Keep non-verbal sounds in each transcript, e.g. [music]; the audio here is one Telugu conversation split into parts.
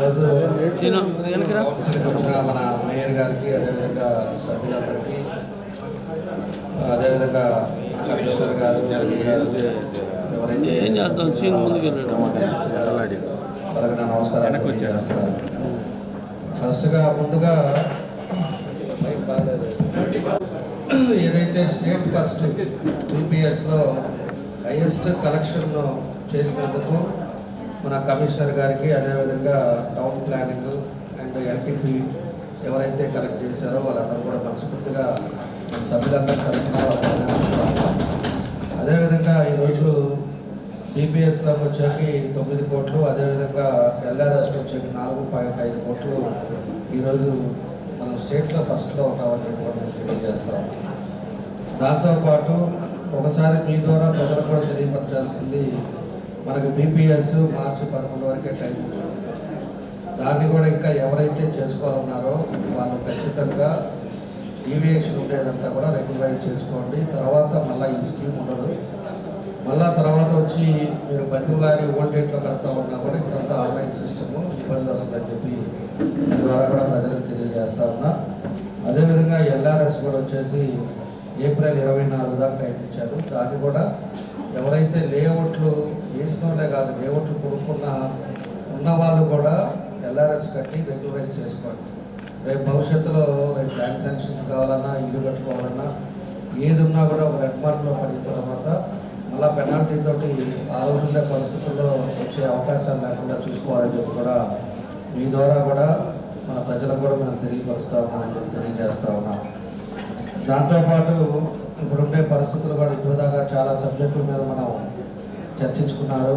ఈరోజు. కౌన్సిల్కి వచ్చిన మన మేయర్ గారికి అదేవిధంగా సభ్యులందరికీ అదేవిధంగా కమిషనర్ గారు ఎవరైతే వాళ్ళకి నమస్కారం తెలియజేస్తున్నాను ఫస్ట్గా ముందుగా ఏదైతే స్టేట్ ఫస్ట్ బీపీఎస్లో హైయెస్ట్ కలెక్షన్ చేసినందుకు మన కమిషనర్ గారికి అదేవిధంగా టౌన్ ప్లానింగ్ అండ్ ఎల్టీపీ ఎవరైతే కలెక్ట్ చేశారో వాళ్ళందరూ కూడా మనస్ఫూర్తిగా మన సభ్యులందరి తరఫున అదేవిధంగా ఈరోజు బీపీఎస్లోకి వచ్చాకి తొమ్మిది కోట్లు అదేవిధంగా ఎల్ఆర్ఎస్కి వచ్చాకి నాలుగు పాయింట్ ఐదు కోట్లు ఈరోజు మనం స్టేట్లో ఫస్ట్లో ఉన్నామని కూడా తెలియజేస్తాం. దాంతోపాటు ఒకసారి మీ ద్వారా ప్రజలు కూడా తెలియపరచాల్సింది మనకు బీపీఎస్ మార్చి పదకొండు వరకే టైం దాన్ని కూడా ఇంకా ఎవరైతే చేసుకోవాలన్నారో వాళ్ళు ఖచ్చితంగా డీవియేషన్ ఉండేదంతా కూడా రెగ్యులరైజ్ చేసుకోండి. తర్వాత మళ్ళీ ఈ స్కీమ్ ఉండదు. మళ్ళా తర్వాత వచ్చి మీరు బతిమలాడి ఓల్డ్ డేట్లో కడతా ఉన్నా కూడా ఇప్పుడంతా ఆన్లైన్ సిస్టమ్ ఇబ్బంది వస్తుందని చెప్పి ద్వారా కూడా ప్రజలకు తెలియజేస్తా ఉన్నా. అదేవిధంగా ఎల్ఆర్ఎస్ కూడా వచ్చేసి ఏప్రిల్ ఇరవై నాలుగు దాకా టైం ఇచ్చారు. దాన్ని కూడా ఎవరైతే లేఅవుట్లు వేసిన వాళ్ళే కాదు లేఅవుట్లు కొనుక్కున్న ఉన్న వాళ్ళు కూడా ఎల్ఆర్ఎస్ కట్టి రెగ్యులరైజ్ చేసుకోండి. రేపు భవిష్యత్తులో రేపు బ్యాంక్ శాంక్షన్స్ కావాలన్నా ఇల్లు కట్టుకోవాలన్నా ఏది ఉన్నా కూడా ఒక రెడ్ మార్క్లో పడిన తర్వాత మళ్ళీ పెనాల్టీ తోటి ఆ రోజు ఉండే పరిస్థితుల్లో వచ్చే అవకాశాలు లేకుండా చూసుకోవాలని చెప్పి కూడా మీ ద్వారా కూడా మన ప్రజలకు కూడా మనం తెలియపరుస్తా ఉన్నామని చెప్పి తెలియజేస్తూ ఉన్నాం. దాంతోపాటు ఇప్పుడుండే పరిస్థితులు కూడా ఇప్పుడు దాకా చాలా సబ్జెక్టుల మీద మనం చర్చించుకున్నారు.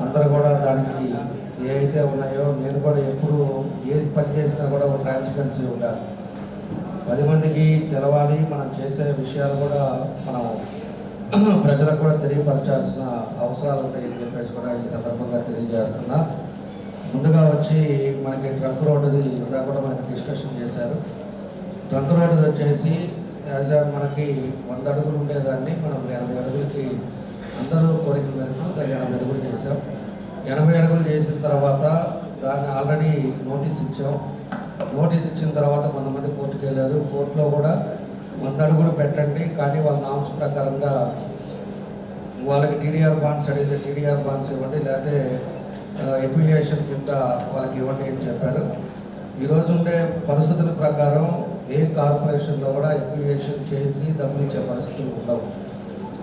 అందరూ కూడా దానికి ఏవైతే ఉన్నాయో నేను కూడా ఎప్పుడు ఏది పని చేసినా కూడా ఒక ట్రాన్స్పరెన్సీ ఉండాలి. పది మందికి తెలవాలి మనం చేసే విషయాలు కూడా మనం [clears throat] ప్రజలకు కూడా తెలియపరచాల్సిన అవసరాలు ఉంటాయని చెప్పేసి కూడా ఈ సందర్భంగా తెలియజేస్తున్నా. ముందుగా వచ్చి మనకి ట్రంక్ రోడ్డుది ఇంకా కూడా మనకి డిస్కషన్ చేశారు. ట్రంక్ రోడ్డు వచ్చేసి యాజ్ మనకి వంద అడుగులు ఉండేదాన్ని మనం ఎనభై అడుగులకి అందరూ కోరిక మేరకు దాన్ని ఎనభై అడుగులు చేసాం ఎనభై అడుగులు చేసిన తర్వాత దాన్ని ఆల్రెడీ నోటీస్ ఇచ్చాం. నోటీస్ ఇచ్చిన తర్వాత కొంతమంది కోర్టుకు వెళ్ళారు. కోర్టులో కూడా వంద అడుగులు పెట్టండి. కానీ వాళ్ళ నామ్స్ ప్రకారంగా వాళ్ళకి టీడీఆర్ బాండ్స్ అడిగితే టీడీఆర్ బాండ్స్ ఇవ్వండి. లేకపోతే ఎక్విలియేషన్ కింద వాళ్ళకి ఇవ్వండి అని చెప్పారు. ఈరోజు ఉండే పరిస్థితుల ప్రకారం ఏ కార్పొరేషన్లో కూడా ఎక్విలియేషన్ చేసి డబ్బులు ఇచ్చే పరిస్థితులు ఉండవు.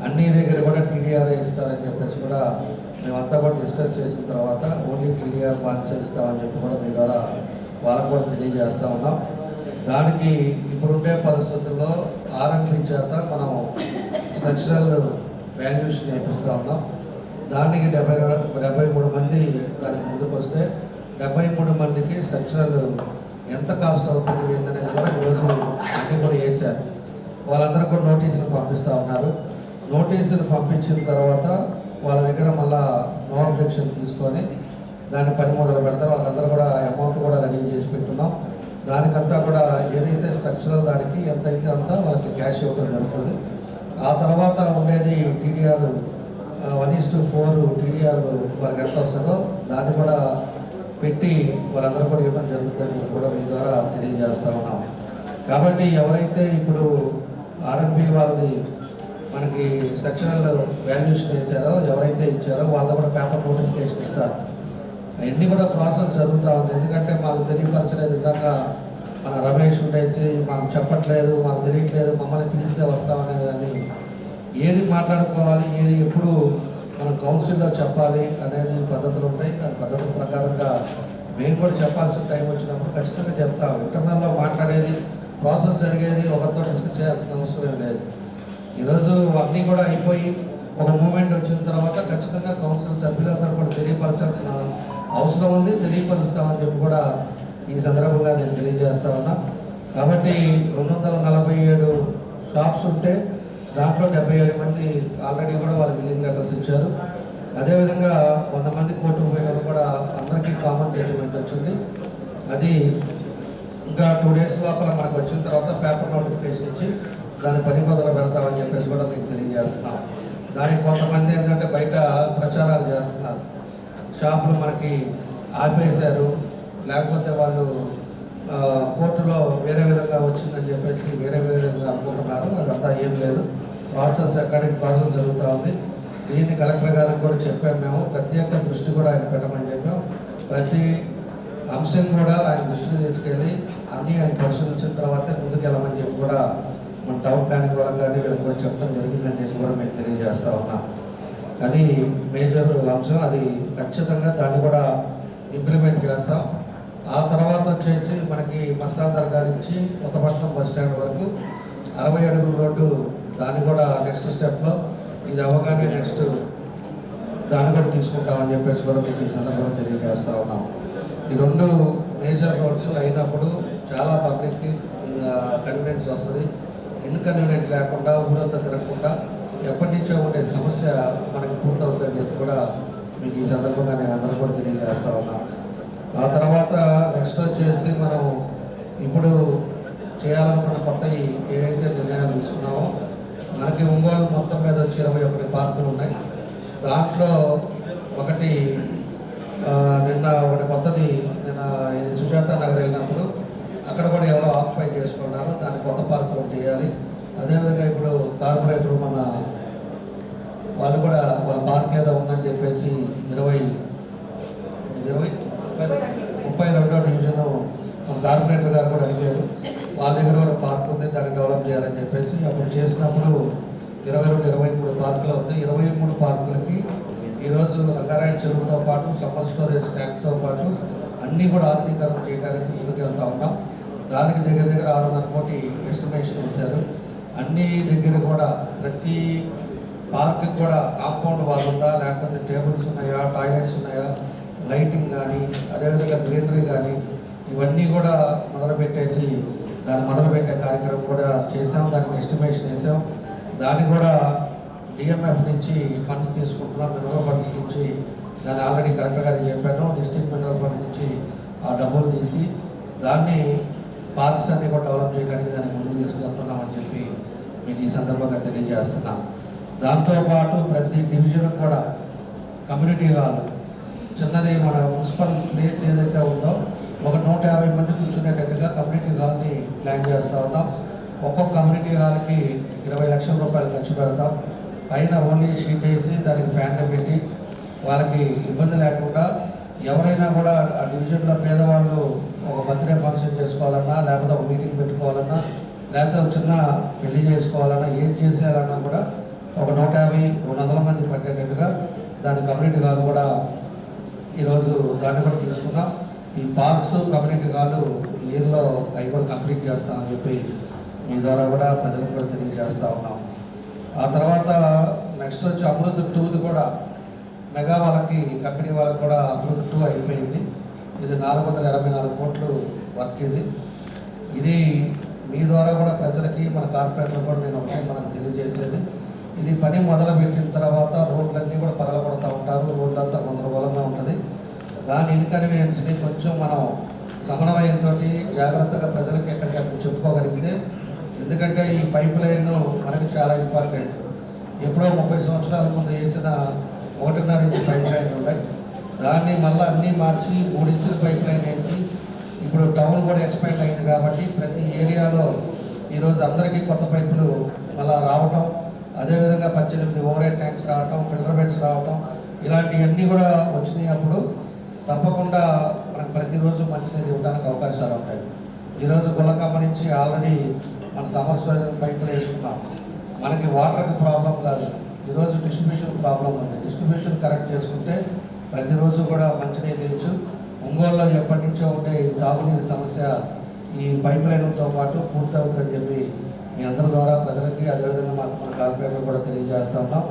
అన్ని దగ్గర కూడా టీడీఆర్ ఇస్తారని చెప్పేసి కూడా మేమంతా కూడా డిస్కస్ చేసిన తర్వాత ఓన్లీ టీడీఆర్ పాలసీ ఇస్తామని చెప్పి కూడా మీ ద్వారా వాళ్ళకు కూడా తెలియజేస్తూ ఉన్నాం. దానికి ఇప్పుడుండే పరిస్థితుల్లో ఆర్ఎంపీ చేత మనం స్ట్రక్చరల్ వాల్యూషన్ నేర్పిస్తూ ఉన్నాం. దానికి డెబ్బై డెబ్బై మూడు మంది దానికి ముందుకు వస్తే డెబ్బై మూడు మందికి స్ట్రక్చరల్ ఎంత కాస్ట్ అవుతుంది ఏంటనేది కూడా ఈరోజు అన్నీ కూడా వేశారు. వాళ్ళందరూ కూడా నోటీసులు పంపిస్తూ ఉన్నారు. నోటీసులు పంపించిన తర్వాత వాళ్ళ దగ్గర మళ్ళా నో అబ్జెక్షన్ తీసుకొని దాన్ని పని మొదలు పెడతారు. వాళ్ళందరూ కూడా అమౌంట్ కూడా రెడీ చేసి పెట్టున్నాం. దానికంతా కూడా ఏదైతే స్ట్రక్చరల్ దానికి ఎంత అయితే అంత వాళ్ళకి క్యాష్ ఇవ్వడం జరుగుతుంది. ఆ తర్వాత ఉండేది TDR one is to four TDR వాళ్ళకి ఎంత వస్తుందో దాన్ని కూడా పెట్టి వాళ్ళందరూ కూడా ఇవ్వడం జరుగుతుందని కూడా మీ ద్వారా తెలియజేస్తూ ఉన్నాం. కాబట్టి ఎవరైతే ఇప్పుడు ఆర్ఎన్బి వాళ్ళది మనకి సెక్షనల్ వాల్యూషన్ వేశారో ఎవరైతే ఇచ్చారో వాళ్ళతో కూడా పేపర్ నోటిఫికేషన్ ఇస్తారు. అవన్నీ కూడా ప్రాసెస్ జరుగుతూ ఉంది. ఎందుకంటే మాకు తెలియపరచలేదు ఇందాక మన రమేష్ ఉండేసి మాకు చెప్పట్లేదు మాకు తెలియట్లేదు మమ్మల్ని పిలిస్తే వస్తామనేదని. ఏది మాట్లాడుకోవాలి ఏది ఎప్పుడు మనం కౌన్సిల్లో చెప్పాలి అనేది పద్ధతులు ఉంటాయి. దాని పద్ధతుల ప్రకారంగా మేము కూడా చెప్పాల్సిన టైం వచ్చినప్పుడు ఖచ్చితంగా చెప్తాం. ఇంటర్నల్లో మాట్లాడేది ప్రాసెస్ జరిగేది ఒకరితో డిస్కస్ చేయాల్సిన అవసరం లేదు. ఈరోజు అన్నీ కూడా అయిపోయి ఒక మూమెంట్ వచ్చిన తర్వాత ఖచ్చితంగా కౌన్సిల్ సభ్యులందరూ కూడా తెలియపరచాల్సిన అవసరం ఉంది తెలియపరుస్తామని చెప్పి కూడా ఈ సందర్భంగా నేను తెలియజేస్తా ఉన్నా. కాబట్టి రెండు వందల నలభై ఏడు షాప్స్ ఉంటే దాంట్లో డెబ్బై ఏడు మంది ఆల్రెడీ కూడా వాళ్ళు బిల్లింగ్ లెటర్స్ ఇచ్చారు. అదేవిధంగా వంద మంది కోర్టు పోయిన వాళ్ళు కూడా అందరికీ కామన్ జడ్జిమెంట్ వచ్చింది. అది ఇంకా టూ డేస్ లోపల మనకు వచ్చిన తర్వాత పేపర్ నోటిఫికేషన్ ఇచ్చి దాని పని మొదలు పెడతామని చెప్పేసి కూడా మీకు తెలియజేస్తున్నాం. దానికి కొంతమంది ఏంటంటే బయట ప్రచారాలు చేస్తున్నారు. షాపులు మనకి ఆపేశారు. లేకపోతే వాళ్ళు కోర్టులో వేరే విధంగా వచ్చిందని చెప్పేసి వేరే వేరే విధంగా అనుకుంటున్నారు. అదంతా ఏం లేదు. ప్రాసెస్ అకాడమిక్ ప్రాసెస్ జరుగుతూ ఉంది. దీన్ని కలెక్టర్ గారికి కూడా చెప్పాం మేము. ప్రత్యేక దృష్టి కూడా ఆయన పెట్టమని చెప్పాం. ప్రతి అంశం కూడా ఆయన దృష్టికి తీసుకెళ్ళి అన్నీ ఆయన పరిశీలించిన తర్వాతే ముందుకు వెళ్ళమని చెప్పి కూడా మన టౌన్ ప్లానింగ్ వరకు కానీ వీళ్ళకి కూడా చెప్పడం జరిగిందని చెప్పి కూడా మేము తెలియజేస్తా ఉన్నాం. అది మేజర్ అంశం అది ఖచ్చితంగా దాన్ని కూడా ఇంప్లిమెంట్ చేస్తాం. ఆ తర్వాత వచ్చేసి మనకి మసా దర్గా నుంచి కొత్తపట్నం బస్ స్టాండ్ వరకు అరవై అడుగుల రోడ్డు దాన్ని కూడా నెక్స్ట్ స్టెప్లో ఇది అవగానే నెక్స్ట్ దాన్ని కూడా తీసుకుంటామని చెప్పేసి కూడా మీకు ఈ సందర్భంగా తెలియజేస్తూ ఉన్నాం. ఈ రెండు మేజర్ రోడ్స్ అయినప్పుడు చాలా పబ్లిక్కి కన్వీనియన్స్ వస్తుంది. ఇన్కన్వీనియంట్ లేకుండా ఊరంతా తిరగకుండా ఎప్పటి నుంచో ఉండే సమస్య మనకి పూర్తవుతుందని చెప్పి కూడా మీకు ఈ సందర్భంగా నేను అందరూ కూడా తెలియజేస్తా ఉన్నాను ఆ తర్వాత నెక్స్ట్ వచ్చేసి మనం ఇప్పుడు చేయాలనుకున్న కొత్త ఏవైతే నిర్ణయాలు తీసుకున్నామో మనకి ఒంగోలు మొత్తం మీద వచ్చి ఇరవై ఒకటి పార్కులు ఉన్నాయి. దాంట్లో ఒకటి నిన్న ఒకటి కొత్తది నిన్న ఇది సుజాత నగర్ వెళ్ళిన అక్కడ కూడా ఎవరో ఆక్యుపై చేసుకున్నారు దాన్ని కొత్త పార్క్ ఒకటి చేయాలి అదేవిధంగా ఇప్పుడు కార్పొరేటర్ మన వాళ్ళు కూడా వాళ్ళ అని చెప్పేసి ఇరవై ఇరవై? ముప్పై- రెండవ రెండో డివిజన్ మన కార్పొరేటర్ గారు కూడా అడిగారు. వాళ్ళ దగ్గర కూడా పార్క్ ఉంది దాన్ని డెవలప్ చేయాలని చెప్పేసి అప్పుడు చేసినప్పుడు ఇరవై రెండు ఇరవై మూడు పార్కులు అవుతాయి. ఇరవై మూడు పార్కులకి ఈరోజు రంగారాయణ చెరువుతో పాటు సమ్మర్ స్టోరేజ్ ట్యాంక్తో పాటు అన్నీ కూడా ఆధునీకరణ చేయడానికి ముందుకు ఉన్నాం. దానికి దగ్గర దగ్గర ఆరున్నర కోటి ఎస్టిమేషన్ వేశారు అన్ని దగ్గర కూడా ప్రతి పార్క్ కూడా కాంపౌండ్ వాల్ ఉందా? లేకపోతే టేబుల్స్ ఉన్నాయా? టాయిలెట్స్ ఉన్నాయా? లైటింగ్ కానీ అదేవిధంగా గ్రీనరీ కానీ ఇవన్నీ కూడా మొదలుపెట్టేసి దాన్ని మొదలుపెట్టే కార్యక్రమం కూడా చేసాం దానికి ఎస్టిమేషన్ వేసాం దాన్ని కూడా డిఎంఎఫ్ నుంచి ఫండ్స్ తీసుకుంటున్నాం. మినరల్ ఫండ్స్ నుంచి దాన్ని ఆల్రెడీ కలెక్టర్ గారికి చెప్పాను. డిస్ట్రిక్ట్ మినరల్ ఫండ్ నుంచి ఆ డబ్బులు తీసి దాన్ని పార్క్స్ అన్ని కూడా డెవలప్ చేయడానికి దాన్ని ముందుకు తీసుకువెళ్తున్నామని చెప్పి మీకు ఈ సందర్భంగా తెలియజేస్తున్నాం. దాంతోపాటు ప్రతి డివిజన్ కూడా కమ్యూనిటీ హాల్ చిన్నది మన మున్సిపల్ ప్లేస్ ఏదైతే ఉందో ఒక నూట యాభై మంది కూర్చునేటట్టుగా కమ్యూనిటీ హాల్ని ప్లాన్ చేస్తూ ఉన్నాం. ఒక్కొక్క కమ్యూనిటీ హాల్కి ఇరవై లక్షల రూపాయలు ఖర్చు పెడతాం. పైన ఓన్లీ షీట్ వేసి దానికి ఫ్యాన్లు పెట్టి వాళ్ళకి ఇబ్బంది లేకుండా ఎవరైనా కూడా ఆ డివిజన్లో పేదవాళ్ళు ఒక బర్త్డే ఫంక్షన్ చేసుకోవాలన్నా లేకపోతే ఒక మీటింగ్ పెట్టుకోవాలన్నా లేకపోతే ఒక చిన్న పెళ్ళి చేసుకోవాలన్నా ఏం చేసేయాలన్నా కూడా ఒక నూట యాభై రెండు వందల మంది పట్టేటట్టుగా దాని కమ్యూనిటీ హాల్ కూడా ఈరోజు దాన్ని కూడా తీసుకున్నాం. ఈ పార్క్స్ కమ్యూనిటీ హాలు ఇయర్లో అవి కూడా కంప్లీట్ చేస్తామని చెప్పి మీ ద్వారా కూడా ప్రజలకు కూడా తెలియజేస్తూ ఉన్నాం. ఆ తర్వాత నెక్స్ట్ వచ్చి అమృత్ టూది కూడా మెగా వాళ్ళకి కంపెనీ వాళ్ళకి కూడా అమృత్ టూ అయిపోయింది. ఇది నాలుగు వందల ఎనభై నాలుగు కోట్లు వర్క్ ఇది. ఇది మీ ద్వారా కూడా ప్రజలకి మన కార్పొరేట్లకు కూడా నేను ఒకటే మనకు తెలియజేసేది. ఇది పని మొదలు పెట్టిన తర్వాత రోడ్లన్నీ కూడా పగలగొడతా ఉంటారు. రోడ్లంతా గందరగోళంగా ఉంటుంది. దాని ఇన్కన్వీనియన్స్ని కొంచెం మనం సమన్వయంతో జాగ్రత్తగా ప్రజలకి ఎక్కడికక్కడ చెప్పుకోగలిగితే ఎందుకంటే ఈ పైప్ లైన్ మనకి చాలా ఇంపార్టెంట్. ఎప్పుడో ముప్పై సంవత్సరాల ముందు వేసిన ఒకటిన్నర ఇంచు పైప్ లైన్ ఉన్నాయి దాన్ని మళ్ళీ అన్నీ మార్చి మూడించుల పైప్ లైన్ వేసి ఇప్పుడు టౌన్ కూడా ఎక్స్పాండ్ అయింది కాబట్టి ప్రతి ఏరియాలో ఈరోజు అందరికీ కొత్త పైపులు మళ్ళా రావటం అదేవిధంగా పద్దెనిమిది ఓవర్ ట్యాంక్స్ రావటం ఫిల్టర్ బెడ్స్ రావటం ఇలాంటివన్నీ కూడా వచ్చినాయి అప్పుడు. తప్పకుండా మనకు ప్రతిరోజు మంచినీరు ఇవ్వడానికి అవకాశాలు ఉంటాయి. ఈరోజు గులకమ్మ నుంచి ఆల్రెడీ మన సమర్ స్టోరేజ్ పైపులు వేసుకున్నాం. మనకి వాటర్కి ప్రాబ్లం కాదు. ఈరోజు డిస్ట్రిబ్యూషన్ ప్రాబ్లం ఉంది. డిస్ట్రిబ్యూషన్ కరెక్ట్ చేసుకుంటే ప్రతిరోజు కూడా మంచినీరు ఇచ్చు ఒంగోలులో ఎప్పటి నుంచో ఉండే ఈ తాగునీరు సమస్య ఈ పైప్ లైన్తో పాటు పూర్తవుతుందని చెప్పి మీ అందరి ద్వారా ప్రజలకి అదేవిధంగా మాకు మన కార్పొరేటర్లు కూడా తెలియజేస్తా ఉన్నాం.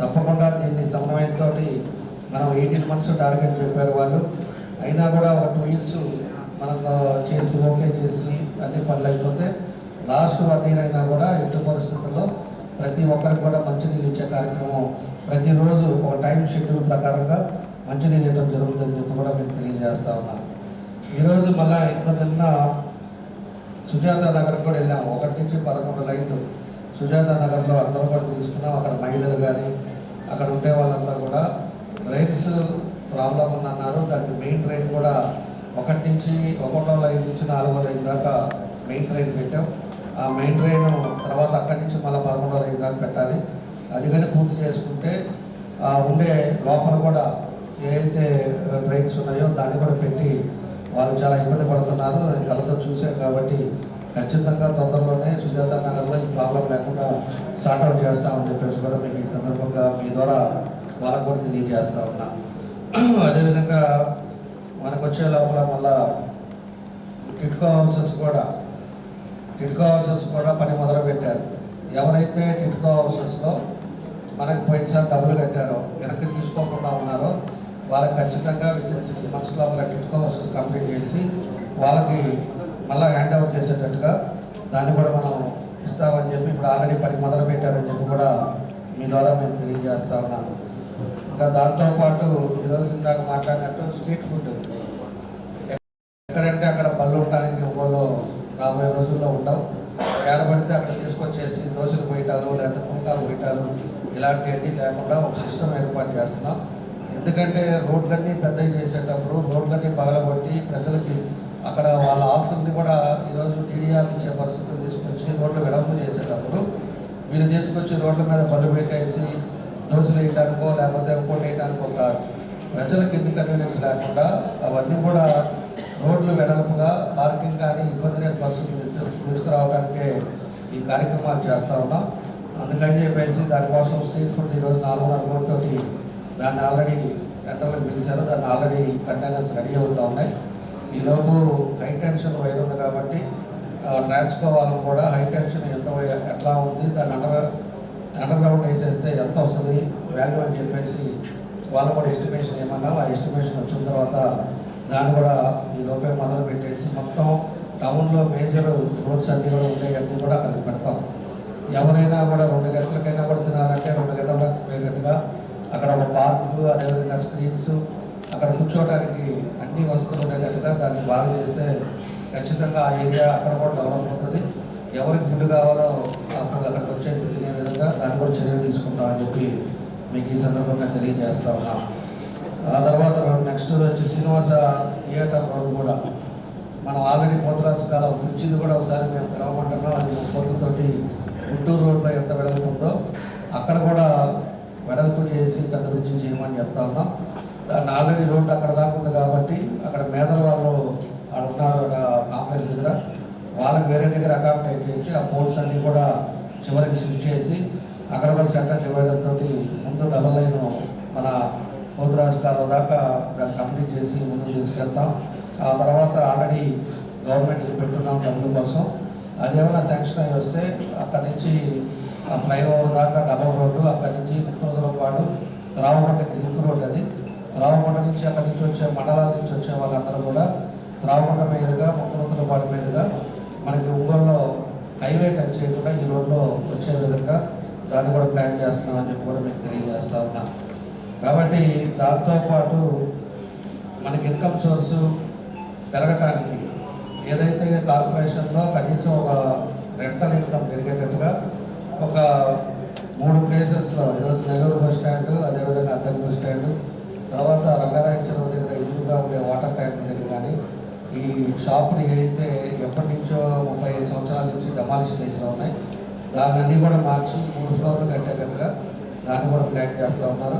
తప్పకుండా దీన్ని సమన్వయంతో మనం ఎయిటీన్ మంత్స్ టార్గెట్ చెప్పారు వాళ్ళు. అయినా కూడా ఒక టూ ఇయర్స్ మనం చేసి ఓకే చేసి అన్ని పనులు అయిపోతే లాస్ట్ వన్ ఇయర్ అయినా కూడా ఎట్టి పరిస్థితుల్లో ప్రతి ఒక్కరికి కూడా మంచినీళ్ళు ఇచ్చే కార్యక్రమం ప్రతిరోజు ఒక టైం షెడ్యూల్ ప్రకారంగా మంచినీళ్ళు ఇవ్వడం జరుగుతుందని చెప్పి కూడా మీకు తెలియజేస్తా ఉన్నాను ఈరోజు మళ్ళీ ఇంత నిన్న సుజాత నగర్ కూడా వెళ్ళాం. ఒకటి నుంచి పదకొండు లైన్లు. సుజాత నగర్లో అందరం కూడా తీసుకున్నాం. అక్కడ మహిళలు కానీ అక్కడ ఉండే వాళ్ళంతా కూడా ట్రైన్స్ ప్రాబ్లం ఉందన్నారు. దానికి మెయిన్ ట్రైన్ కూడా ఒకటి నుంచి ఒకటో లైన్ నుంచి నాలుగో లైన్ దాకా మెయిన్ ట్రైన్ పెట్టాం. ఆ మెయిన్ ట్రైన్ తర్వాత అక్కడి నుంచి మళ్ళీ పదకొండో లైన్ దాకా పెట్టాలి అది కానీ పూర్తి చేసుకుంటే ఆ ఉండే లోపల కూడా ఏదైతే ట్రైన్స్ ఉన్నాయో దాన్ని కూడా పెట్టి వాళ్ళు చాలా ఇబ్బంది పడుతున్నారు. నేను కళ్ళతో చూశాను కాబట్టి ఖచ్చితంగా తొందరలోనే సుజాత నగర్లో ఈ ప్రాబ్లం లేకుండా సార్ట్అవుట్ చేస్తామని చెప్పేసి కూడా మీకు ఈ సందర్భంగా మీ ద్వారా వాళ్ళకు కూడా తెలియజేస్తా ఉన్నా. అదేవిధంగా మనకు వచ్చే లోపల మళ్ళా టిట్కో హౌసెస్ కూడా టిట్కో హౌసెస్ కూడా పని మొదలు పెట్టారు. ఎవరైతే టిట్కో హౌసెస్లో మనకి పోయినసారి డబ్బులు కట్టారో వెనక్కి తీసుకోకుండా ఉన్నారో వాళ్ళకి ఖచ్చితంగా విత్ ఇన్ సిక్స్ మంత్స్ లోపల కిట్ కోర్సెస్ కంప్లీట్ చేసి వాళ్ళకి మళ్ళీ హ్యాండ్ ఓవర్ చేసేటట్టుగా దాన్ని కూడా మనం ఇస్తామని చెప్పి ఇప్పుడు ఆల్రెడీ పని మొదలు పెట్టారని చెప్పి కూడా మీ ద్వారా నేను తెలియజేస్తా ఉన్నాను. ఇంకా దాంతోపాటు ఈరోజు ఇందాక మాట్లాడినట్టు స్ట్రీట్ ఫుడ్ ఎక్కడంటే అక్కడ బళ్ళు ఉండడానికి ఊళ్ళో రాబోయే రోజుల్లో ఉండవు. ఏడబడితే అక్కడ తీసుకొచ్చేసి దోశలు పోయటాలు లేదా పుంకాలు పోయటాలు ఇలాంటివన్నీ లేకుండా ఒక సిస్టమ్ ఏర్పాటు చేస్తున్నాం. ఎందుకంటే రోడ్లన్నీ పెద్దవి చేసేటప్పుడు రోడ్లన్నీ పగలగొట్టి ప్రజలకి అక్కడ వాళ్ళ ఆస్తుల్ని కూడా ఈరోజు టీడీఆర్ ఇచ్చే పరిస్థితులు తీసుకొచ్చి రోడ్లు వెడల్పు చేసేటప్పుడు వీళ్ళు తీసుకొచ్చి రోడ్ల మీద పళ్ళు పెట్టేసి దోశలు వేయడానికో లేకపోతే ఇంకోటి వేయడానికో కాదు ప్రజలకు ఎన్ని కన్వీనియన్స్ లేకుండా అవన్నీ కూడా రోడ్లు వెడల్పుగా పార్కింగ్ కానీ ఇబ్బంది లేని పరిస్థితులు తీసుకురావడానికే ఈ కార్యక్రమాలు చేస్తూ ఉన్నాం. అందుకని చెప్పేసి దానికోసం స్ట్రీట్ ఫుడ్ ఈరోజు నాలుగున్నర కోటితోటి దాన్ని ఆల్రెడీ టెండర్లకు పిలిచారు. దాన్ని ఆల్రెడీ కంటైనర్స్ రెడీ అవుతూ ఉన్నాయి. ఈలోపు హై టెన్షన్ వైర్ ఉంది కాబట్టి ఆ, ట్రాన్స్కో వాళ్ళని కూడా హై టెన్షన్ ఎంత ఎట్లా ఉంది దాన్ని అండర్ అండర్ గ్రౌండ్ వేసేస్తే ఎంత వస్తుంది వాల్యూ అని చెప్పేసి వాళ్ళు కూడా ఎస్టిమేషన్ ఏమన్నా ఆ ఎస్టిమేషన్ వచ్చిన తర్వాత దాన్ని కూడా ఈ లోపే మొదలు పెట్టేసి మొత్తం టౌన్లో మేజర్ రోడ్స్ అన్నీ కూడా ఉన్నాయి అన్నీ కూడా అక్కడికి పెడతాం. ఎవరైనా కూడా రెండు గంటలకైనా కూడా తినాలంటే రెండు గంటల రెండు ఉండేటట్టుగా అక్కడ ఒక పార్కు అదేవిధంగా స్క్రీన్స్ అక్కడ కూర్చోవడానికి అన్ని వసతులు ఉండేటట్టుగా దాన్ని బాగా చేస్తే ఖచ్చితంగా ఆ ఏరియా అక్కడ కూడా డెవలప్ అవుతుంది. ఎవరికి ఫుడ్ కావాలో అప్పుడు అక్కడికి వచ్చేసి తినే విధంగా దాన్ని కూడా చర్యలు తీసుకుంటామని చెప్పి మీకు ఈ సందర్భంగా తెలియజేస్తా. ఉన్నాం ఆ తర్వాత నెక్స్ట్ వచ్చి శ్రీనివాస థియేటర్ రోడ్డు కూడా. మనం ఆల్రెడీ పోతురాజు కాలం పిచ్చిది కూడా ఒకసారి మేము పిలవమంటున్నాం. అది పోతుతోటి గుంటూరు రోడ్లో ఎంత వెడల్పు ఉందో అక్కడ కూడా వెడల్పు చేసి పెద్ద బ్రిడ్జి చేయమని చెప్తా ఉన్నాం దాన్ని ఆల్రెడీ రోడ్డు అక్కడ దాకా ఉంది కాబట్టి అక్కడ మేదల వాళ్ళు ఆడ ఉన్నారు ఆడ కాంప్లెక్స్ దగ్గర వాళ్ళకి వేరే దగ్గర చేసి ఆ పోల్స్ అన్నీ కూడా చివరికి షిఫ్ట్ చేసి అక్కడ కూడా సెంటర్ డివైడర్ తోటి ముందు డబల్ లైన్ మన పోతురాజు కాలువ దాకా దాన్ని కంప్లీట్ చేసి ముందుకు తీసుకెళ్తాం. ఆ తర్వాత ఆల్రెడీ గవర్నమెంట్కి పెట్టున్నాం డబ్బుల కోసం. అదేమైనా శాంక్షన్ అయ్యి వస్తే అక్కడి నుంచి ఆ ఫ్లైఓవర్ దాకా డబల్ రోడ్డు అక్కడి నుంచి ముత్తూరుపాడు త్రావకొండకి లింక్ రోడ్ అది. త్రావకొండ నుంచి అక్కడి నుంచి వచ్చే మండలాల నుంచి వచ్చే వాళ్ళందరూ కూడా త్రావకొండ మీదుగా పాటు మీదుగా మనకి ఒంగోలులో హైవే టచ్ చేయకుండా ఈ రోడ్లో వచ్చే విధంగా దాన్ని కూడా ప్లాన్ చేస్తున్నామని చెప్పి కూడా మీకు తెలియజేస్తా ఉన్నా. కాబట్టి దాంతోపాటు మనకి ఇన్కమ్ సోర్సు పెరగటానికి ఏదైతే కార్పొరేషన్లో కనీసం ఒక రెంటల్ ఇన్కమ్ పెరిగేటట్టుగా ఒక మూడు ప్లేసెస్లో ఈరోజు నెల్లూరు బస్ స్టాండ్ అదేవిధంగా అద్దెకు బస్ స్టాండ్ తర్వాత రంగారాయణ చెరువు దగ్గర ఎదురుగా ఉండే వాటర్ ట్యాంక్ దగ్గర కానీ ఈ షాపులు ఏవైతే ఎప్పటి నుంచో ముప్పై ఐదు సంవత్సరాల నుంచి డమాలి స్టేజ్లో ఉన్నాయి. దాన్ని అన్నీ కూడా మార్చి మూడు ఫ్లోర్లు కట్టేటట్టుగా దాన్ని కూడా ప్లాన్ చేస్తూ ఉన్నారు.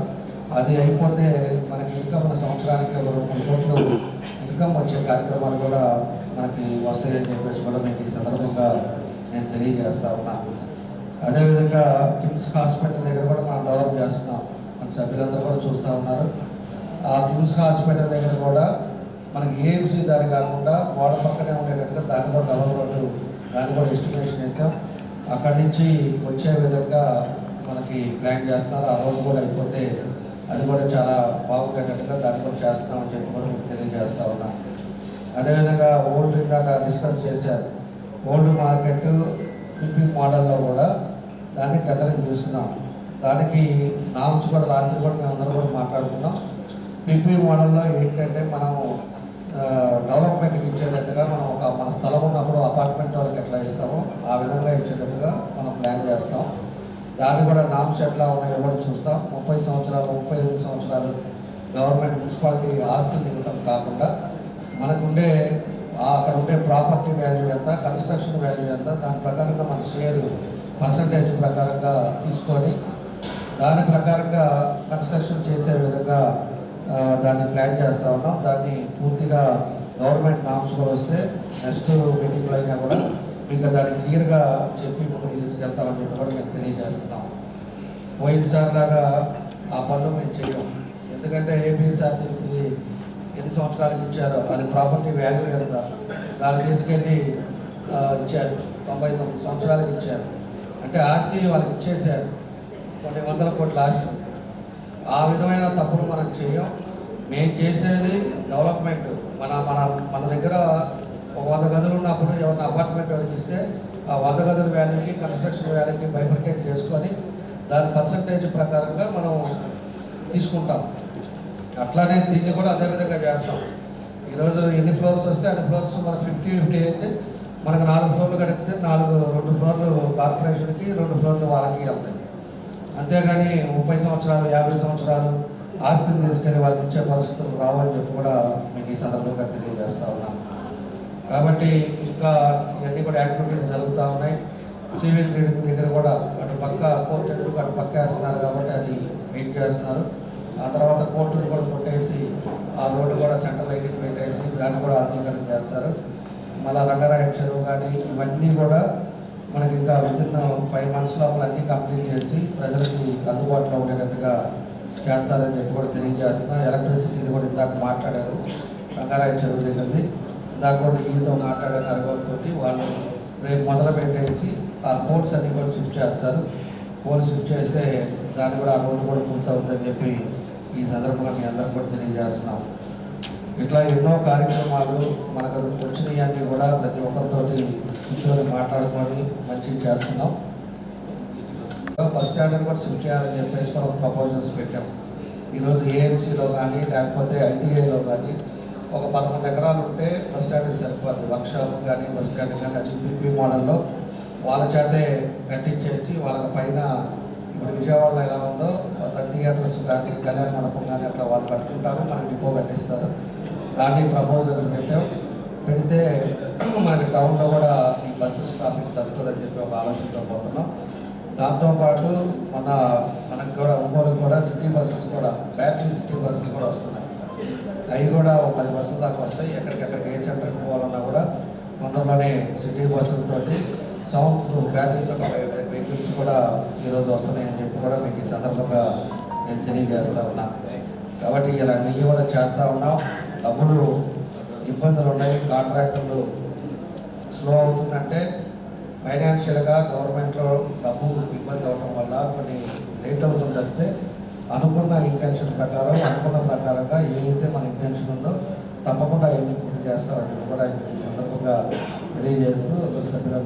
అది అయిపోతే మనకి ఇన్కమ్ ఉన్న సంవత్సరానికి రెండు మూడు కోట్లు ఇన్కమ్ వచ్చే కార్యక్రమాలు కూడా మనకి వస్తాయని చెప్పేసి కూడా మీకు ఈ సందర్భంగా నేను తెలియజేస్తా ఉన్నా. అదేవిధంగా కిమ్స్ హాస్పిటల్ దగ్గర కూడా మనం డెవలప్ చేస్తున్నాం. మన సభ్యులందరూ కూడా చూస్తూ ఉన్నారు. ఆ కిమ్స్ హాస్పిటల్ దగ్గర కూడా మనకి ఏఎంసీ దారి కాకుండా గోడ పక్కనే ఉండేటట్టుగా దాన్ని కూడా డబల్ రోడ్డు దాన్ని కూడా ఎస్టిమేషన్ వేసాం అక్కడి నుంచి వచ్చే విధంగా మనకి ప్లాన్ చేస్తున్నారు. ఆ రోడ్డు కూడా అయిపోతే అది కూడా చాలా బాగుండేటట్టుగా దాన్ని కూడా చేస్తున్నామని చెప్పి కూడా మీకు తెలియజేస్తా ఉన్నా. అదేవిధంగా ఓల్డ్ ఇందాక డిస్కస్ చేశారు. ఓల్డ్ మార్కెట్ పిపి మోడల్లో కూడా దాన్ని టెండరింగ్ చూస్తున్నాం. దానికి నామ్స్ కూడా రాత్రి కూడా మేము అందరం కూడా మాట్లాడుకున్నాం. పిపి మోడల్లో ఏంటంటే మనము డెవలప్మెంట్కి ఇచ్చేటట్టుగా మనం ఒక మన స్థలం ఉన్నప్పుడు అపార్ట్మెంట్ వాళ్ళకి ఎట్లా ఇస్తామో ఆ విధంగా ఇచ్చేటట్టుగా మనం ప్లాన్ చేస్తాం. దాన్ని కూడా నామ్స్ ఎట్లా ఉన్నాయో కూడా చూస్తాం. ముప్పై సంవత్సరాలు ముప్పై రెండు సంవత్సరాలు గవర్నమెంట్ మున్సిపాలిటీ ఆస్తులు ఇవ్వటం కాకుండా మనకుండే అక్కడ ఉండే ప్రాపర్టీ వాల్యూ ఎంత కన్స్ట్రక్షన్ వాల్యూ ఎంత దాని ప్రకారంగా మన షేర్ పర్సంటేజ్ ప్రకారంగా తీసుకొని దాని ప్రకారంగా కన్స్ట్రక్షన్ చేసే విధంగా దాన్ని ప్లాన్ చేస్తూ ఉన్నాం. దాన్ని పూర్తిగా గవర్నమెంట్ నామ్స్ కూడా వస్తే నెక్స్ట్ మీటింగ్లో అయినా కూడా మీకు దాన్ని క్లియర్గా చెప్పి ముందుకు తీసుకెళ్తామని చెప్పి కూడా మేము తెలియజేస్తున్నాం. పోయినసారిలాగా ఆ పనులు మేము చేయం ఎందుకంటే ఏపీఎస్ఆర్టీసీ ఎన్ని సంవత్సరాలకి ఇచ్చారో అది ప్రాపర్టీ వాల్యూ ఎంత? దాన్ని తీసుకెళ్ళి ఇచ్చారు. తొంభై తొమ్మిది సంవత్సరాలకి ఇచ్చారు. అంటే ఆస్తి వాళ్ళకి ఇచ్చేశారు. కొన్ని వందల కోట్ల ఆస్తి. ఆ విధమైన తప్పులు మనం చేయం. మేము చేసేది డెవలప్మెంట్. మన మన మన దగ్గర ఒక వంద గదులు ఉన్నప్పుడు ఎవరిన అపార్ట్మెంట్ అడిగిస్తే ఆ వంద గదుల వ్యాల్యూకి కన్స్ట్రక్షన్ వ్యాల్యూకి బైఫర్కేట్ చేసుకొని దాని పర్సంటేజ్ ప్రకారంగా మనం తీసుకుంటాం. అట్లానే దీన్ని కూడా అదే విధంగా చేస్తాం. ఈరోజు ఎన్ని ఫ్లోర్స్ వస్తే అన్ని ఫ్లోర్స్ మన ఫిఫ్టీ ఫిఫ్టీ అయితే మనకు నాలుగు ఫ్లోర్లు గడిపితే నాలుగు రెండు ఫ్లోర్లు కార్పొరేషన్కి రెండు ఫ్లోర్లు వాళ్ళకి వెళ్తాయి. అంతేగాని ముప్పై సంవత్సరాలు యాభై సంవత్సరాలు ఆస్తిని తీసుకొని వాళ్ళకి ఇచ్చే పరిస్థితులు రావని చెప్పి కూడా మీకు ఈ సందర్భంగా తెలియజేస్తా ఉన్నాం కాబట్టి ఇంకా ఇవన్నీ కూడా యాక్టివిటీస్ జరుగుతూ ఉన్నాయి. సివిల్ రీడింగ్ దగ్గర కూడా అటు పక్క కోర్టు ఎదురుగా అటు పక్క వేస్తున్నారు కాబట్టి అది వెయిట్ చేస్తున్నారు. ఆ తర్వాత కోర్టును కూడా కొట్టేసి ఆ రోడ్డు కూడా సెంట్రల్ లైటింగ్ పెట్టేసి దాన్ని కూడా ఆధునీకరణ చేస్తారు. మళ్ళీ రంగారాయణ చెరువు కానీ ఇవన్నీ కూడా మనకి ఇంకా విత్ ఇన్ ఫైవ్ మంత్స్ లోపల అన్నీ కంప్లీట్ చేసి ప్రజలకి అందుబాటులో ఉండేటట్టుగా చేస్తారని చెప్పి కూడా తెలియజేస్తున్నా ఎలక్ట్రిసిటీది కూడా ఇందాక మాట్లాడారు. రంగారాయ చెరువు దగ్గరది. ఇందాక కూడా ఈతో మాట్లాడారు అరగంతో వాళ్ళు రేపు మొదలు పెట్టేసి ఆ పోల్స్ అన్నీ కూడా షిఫ్ట్ చేస్తారు. పోల్స్ షిఫ్ట్ చేస్తే దాన్ని కూడా ఆ రోడ్డు కూడా పూర్తవుతుందని చెప్పి ఈ సందర్భంగా మీ అందరికి కూడా తెలియజేస్తున్నాం. ఇట్లా ఎన్నో కార్యక్రమాలు మనకు వచ్చినవన్నీ కూడా ప్రతి ఒక్కరితోటి కూర్చొని మాట్లాడుకొని మంచిగా చేస్తున్నాం. బస్ స్టాండ్ని కూడా షిఫ్ట్ చేయాలని చెప్పేసి మనం ప్రపోజల్స్ పెట్టాం. ఈరోజు ఏఎంసీలో కానీ లేకపోతే ఐటీఐలో కానీ ఒక పదకొండు ఎకరాలు ఉంటే బస్ స్టాండ్కి సరిపోద్ది. వర్క్షాప్ కానీ బస్ స్టాండ్ కానీ అది పీపీ మోడల్లో వాళ్ళ చేతే కట్టించేసి వాళ్ళకి పైన ఇప్పుడు విజయవాడలో ఎలా ఉందో కొత్త థియేటర్స్ కానీ కళ్యాణ మండపం కానీ అట్లా వాళ్ళు కట్టుకుంటారు మనకి డిపో కట్టిస్తారు. దాన్ని ప్రపోజల్స్ పెట్టాం. పెడితే మనకి టౌన్లో కూడా ఈ బస్సెస్ ట్రాఫిక్ తగ్గుతుందని చెప్పి ఒక ఆలోచనతో పోతున్నాం. దాంతోపాటు మన మనకు కూడా ఒంగోలు కూడా సిటీ బస్సెస్ కూడా బ్యాటరీ సిటీ బస్సెస్ కూడా వస్తున్నాయి. అవి కూడా ఒక పది బస్సుల దాకా వస్తాయి. ఎక్కడికెక్కడికి ఏ సెంటర్కి పోవాలన్నా కూడా తొందరలోనే సిటీ బస్సులతోటి సౌండ్ ప్రూఫ్ బ్యాటరీతో వెహికల్స్ కూడా ఈరోజు వస్తున్నాయని చెప్పి కూడా మీకు ఈ సందర్భంగా నేను తెలియజేస్తా ఉన్నా. కాబట్టి ఇలా అన్నీ కూడా చేస్తూ ఉన్నాం. డబ్బులు ఇబ్బందులు ఉన్నాయి కాంట్రాక్టర్లు స్లో అవుతుందంటే ఫైనాన్షియల్గా గవర్నమెంట్లో డబ్బు ఇబ్బంది అవడం వల్ల కొన్ని లేట్ అవుతుంది తప్పితే అనుకున్న ఇంటెన్షన్ ప్రకారం అనుకున్న ప్రకారంగా ఏదైతే మన ఇంటెన్షన్ ఉందో తప్పకుండా అవన్నీ పూర్తి చేస్తామని కూడా ఈ సందర్భంగా తెలియజేస్తూ సభ్యులందరూ